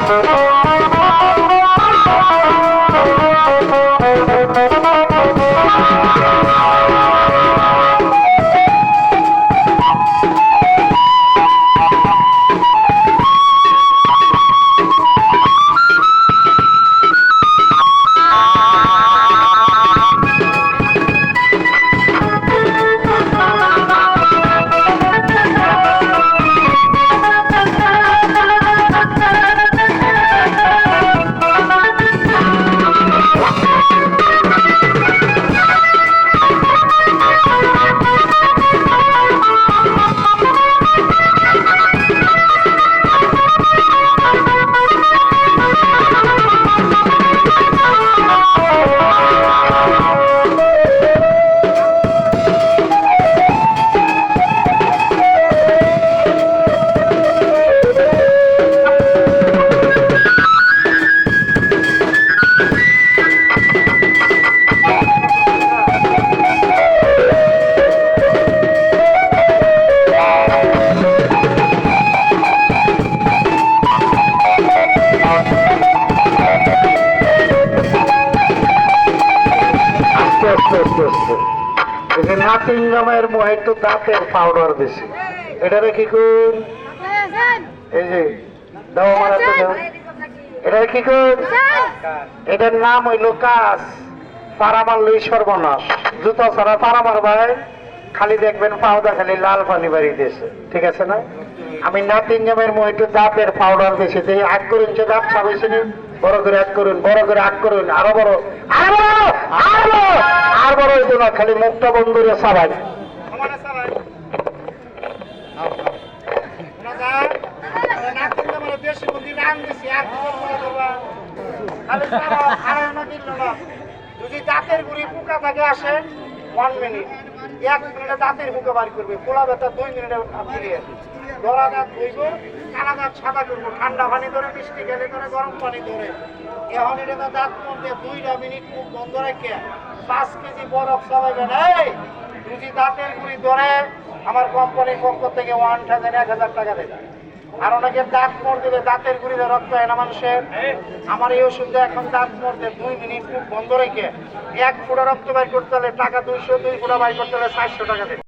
Thank you. Oh, নাতিন জামাইয়ের মোহে একটু দাঁতের পাউডার বেশি। এটারে কি কোন এই যে হাতে কি এটার নাম হইল জুতো খালি দেখবেন পাউডার খালি লাল পানি বাড়ি দিয়েছে। ঠিক আছে না? আমি নাতিন জামের মোহে একটু দাঁতের পাউডার দিই। আগ করুন যে দাঁত ছাবেছি বড় করে আগ করুন, বড় করে আগ করুন, আরও বড় আরও বড়, আর বড় আর বড় হইতো না, খালি মুখটা বন্ধ করে সাবাই যদি দাঁতের গুড়ি পোকা থাকে আসে ওয়ান মিনিট এক মিনিটে দাঁতের পোকা বাড়ি করবে, পোলা ব্যথা দুই মিনিটে ফিরিয়ে ধরা দাঁত ধুইব, কালা দাঁত সাদা করব, ঠান্ডা পানি ধরে, বৃষ্টি গেলে করে গরম পানি ধরে। এখন এটা দাঁত মধ্যে দুইটা মিনিট মুখ বন্ধ রেখে। পাঁচ কেজি বরফ চালাবেন এই, যদি দাঁতের গুড়ি ধরে, আমার কোম্পানির পক্ষ থেকে ওয়ান থাউজেন্ড এক হাজার টাকা দেবে আর ওনাকে দাঁত মর দিলে দাঁতের গুড়িতে রক্ত হয় না মানুষের। আমার এই ওষুধটা এখন দাঁত মরতে দুই মিনিট মুখ বন্ধ রেখে এক ফুটা রক্ত বাইর করতে হলে টাকা দুইশো, দুই ফুটা বাইর করতে হলে চারশো টাকা